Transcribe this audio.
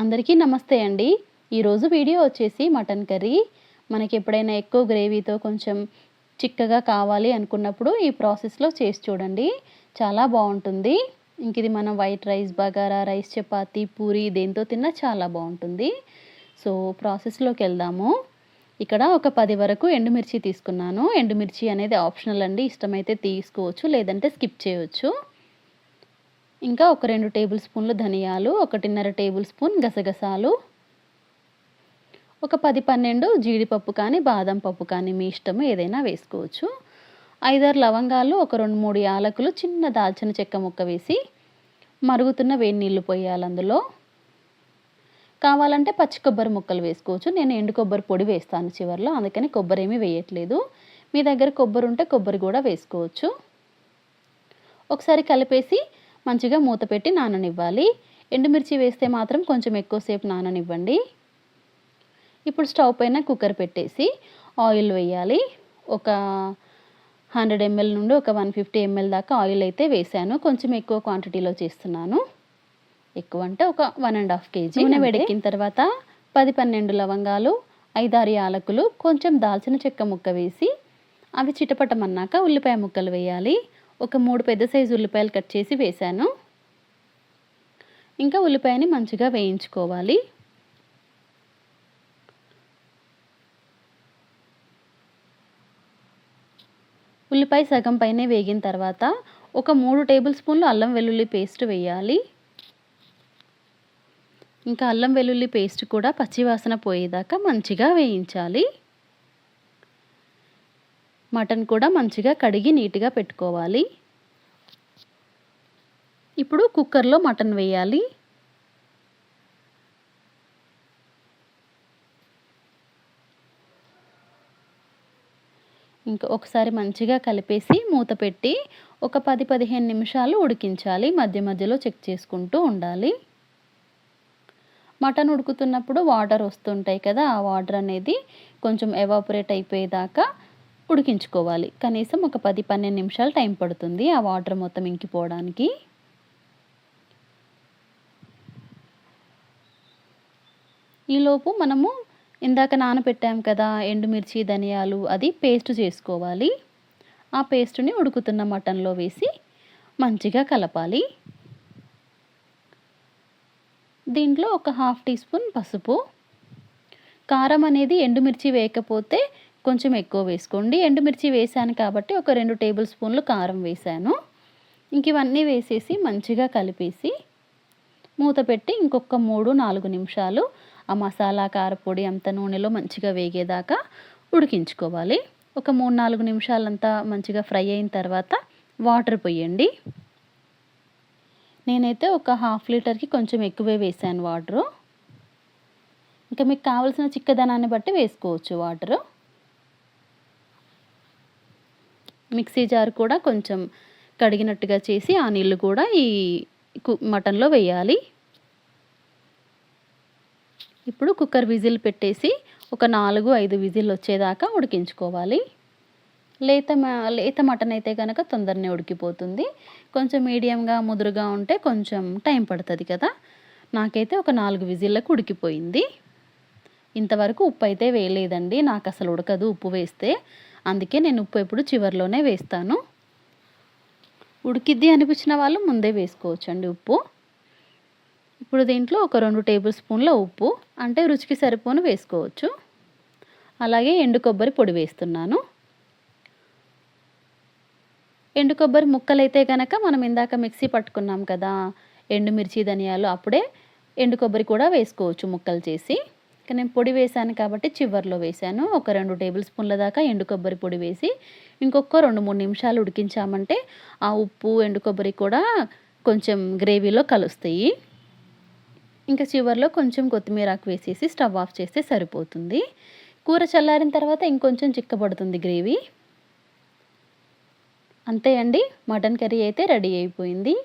అందరికీ నమస్తే అండి. ఈరోజు వీడియో వచ్చేసి మటన్ కర్రీ. మనకి ఎప్పుడైనా ఎక్కువ గ్రేవీతో కొంచెం చిక్కగా కావాలి అనుకున్నప్పుడు ఈ ప్రాసెస్లో చేసి చూడండి. చాలా బాగుంటుంది. ఇంక ఇది మనం white rice bagara rice chapati puri దేంతో తిన్నా చాలా బాగుంటుంది. సో ప్రాసెస్లోకి వెళ్దాము. ఇక్కడ ఒక పది వరకు ఎండుమిర్చి తీసుకున్నాను. ఎండుమిర్చి అనేది ఆప్షనల్ అండి. ఇష్టమైతే తీసుకోవచ్చు లేదంటే స్కిప్ చేయవచ్చు ఇంకా ఒక రెండు టేబుల్ స్పూన్లు ధనియాలు ఒకటిన్నర టేబుల్ స్పూన్ గసగసాలు ఒక పది పన్నెండు జీడిపప్పు కానీ బాదం పప్పు కానీ మీ ఇష్టము ఏదైనా వేసుకోవచ్చు. ఐదారు లవంగాలు ఒక రెండు మూడు యాలకులు చిన్న దాల్చిన చెక్క ముక్క వేసి మరుగుతున్న వేడి నీళ్ళు పోయాలి అందులో. కావాలంటే పచ్చి కొబ్బరి ముక్కలు వేసుకోవచ్చు. నేను ఎండు కొబ్బరి పొడి వేస్తాను చివరిలో అందుకని కొబ్బరి ఏమీ వేయట్లేదు. మీ దగ్గర కొబ్బరి ఉంటే కొబ్బరి కూడా వేసుకోవచ్చు. ఒకసారి కలిపేసి మంచిగా మూత పెట్టి నాననివ్వాలి. ఎండుమిర్చి వేస్తే మాత్రం కొంచెం ఎక్కువసేపు నాననివ్వండి. ఇప్పుడు స్టవ్ పైన కుక్కర్ పెట్టేసి ఆయిల్ వేయాలి. ఒక హండ్రెడ్ ఎంఎల్ నుండి ఒక వన్ ఫిఫ్టీ ఎంఎల్ దాకా ఆయిల్ అయితే వేసాను. కొంచెం ఎక్కువ క్వాంటిటీలో చేస్తున్నాను. ఎక్కువ అంటే ఒక వన్ అండ్ హాఫ్ కేజీ. నూనె వేడెక్కిన తర్వాత పది పన్నెండు లవంగాలు ఐదారు యాలకులు కొంచెం దాల్చిన చెక్క ముక్క వేసి అవి చిటపటమన్నాక ఉల్లిపాయ ముక్కలు వేయాలి. ఒక మూడు పెద్ద సైజు ఉల్లిపాయలు కట్ చేసి వేశాను. ఇంకా ఉల్లిపాయని మంచిగా వేయించుకోవాలి. ఉల్లిపాయ సగం పైనే వేగిన తర్వాత ఒక మూడు టేబుల్ స్పూన్లు అల్లం వెల్లుల్లి పేస్ట్ వేయాలి. ఇంకా అల్లం వెల్లుల్లి పేస్ట్ కూడా పచ్చివాసన పోయేదాకా మంచిగా వేయించాలి. మటన్ కూడా మంచిగా కడిగి నీట్గా పెట్టుకోవాలి. ఇప్పుడు కుక్కర్లో మటన్ వేయాలి. ఇంకా ఒకసారి మంచిగా కలిపేసి మూత పెట్టి ఒక పది పదిహేను నిమిషాలు ఉడికించాలి. మధ్య మధ్యలో చెక్ చేసుకుంటూ ఉండాలి. మటన్ ఉడుకుతున్నప్పుడు వాటర్ వస్తుంటాయి కదా ఆ వాటర్ అనేది కొంచెం ఎవాపరేట్ అయిపోయేదాకా ఉడికించుకోవాలి. కనీసం ఒక పది పన్నెండు నిమిషాలు టైం పడుతుంది ఆ వాటర్ మొత్తం ఇంకిపోవడానికి. ఈలోపు మనము ఇందాక నానబెట్టాం కదా ఎండుమిర్చి ధనియాలు అది పేస్ట్ చేసుకోవాలి. ఆ పేస్ట్ని ఉడుకుతున్న మటన్లో వేసి మంచిగా కలపాలి. దీంట్లో ఒక హాఫ్ టీ స్పూన్ పసుపు. కారం అనేది ఎండుమిర్చి వేయకపోతే కొంచెం ఎక్కువ వేసుకోండి. ఎండుమిర్చి వేసాను కాబట్టి ఒక రెండు టేబుల్ స్పూన్లు కారం వేసాను. ఇంక ఇవన్నీ వేసేసి మంచిగా కలిపేసి మూత పెట్టి ఇంకొక మూడు నాలుగు నిమిషాలు ఆ మసాలా కారపొడి అంత నూనెలో మంచిగా వేగేదాకా ఉడికించుకోవాలి. ఒక మూడు నాలుగు నిమిషాలంతా మంచిగా ఫ్రై అయిన తర్వాత వాటర్ పోయండి. నేనైతే ఒక హాఫ్ లీటర్కి కొంచెం ఎక్కువే వేసాను వాటరు. ఇంకా మీకు కావాల్సిన చిక్కదనాన్ని బట్టి వేసుకోవచ్చు వాటరు. మిక్సీ జార్ కూడా కొంచెం కడిగినట్టుగా చేసి ఆ నీళ్ళు కూడా ఈ మటన్లో వేయాలి. ఇప్పుడు కుక్కర్ విజిల్ పెట్టేసి ఒక నాలుగు ఐదు విజిల్ వచ్చేదాకా ఉడికించుకోవాలి. లేత లేత మటన్ అయితే కనుక తొందరనే ఉడికిపోతుంది. కొంచెం మీడియంగా ముదురుగా ఉంటే కొంచెం టైం పడుతుంది కదా. నాకైతే ఒక నాలుగు విజిల్లకు ఉడికిపోయింది. ఇంతవరకు ఉప్పు అయితే వేయలేదండి. నాకు అసలు ఉడకదు ఉప్పు వేస్తే. అందుకే నేను ఉప్పు ఎప్పుడు చివరిలోనే వేస్తాను. ఉడికిద్ది అనిపించిన వాళ్ళు ముందే వేసుకోవచ్చండి ఉప్పు. ఇప్పుడు దీంట్లో ఒక రెండు టేబుల్ స్పూన్ల ఉప్పు అంటే రుచికి సరిపోను వేసుకోవచ్చు. అలాగే ఎండు కొబ్బరి పొడి వేస్తున్నాను. ఎండు కొబ్బరి ముక్కలైతే కనుక మనం ఇందాక మిక్సీ పట్టుకున్నాం కదా ఎండుమిర్చి ధనియాలు అప్పుడే ఎండు కొబ్బరి కూడా వేసుకోవచ్చు ముక్కలు చేసి. ఇక నేను పొడి వేసాను కాబట్టి చివరిలో వేసాను ఒక రెండు టేబుల్ స్పూన్ల దాకా ఎండు కొబ్బరి పొడి వేసి ఇంకొక రెండు మూడు నిమిషాలు ఉడికించామంటే ఆ ఉప్పు ఎండు కొబ్బరి కూడా కొంచెం గ్రేవీలో కలుస్తాయి. ఇంకా చివరిలో కొంచెం కొత్తిమీర ఆకు వేసేసి స్టవ్ ఆఫ్ చేస్తే సరిపోతుంది. కూర చల్లారిన తర్వాత ఇంకొంచెం చిక్కబడుతుంది గ్రేవీ. అంతే అండి. మటన్ కర్రీ అయితే రెడీ అయిపోయింది.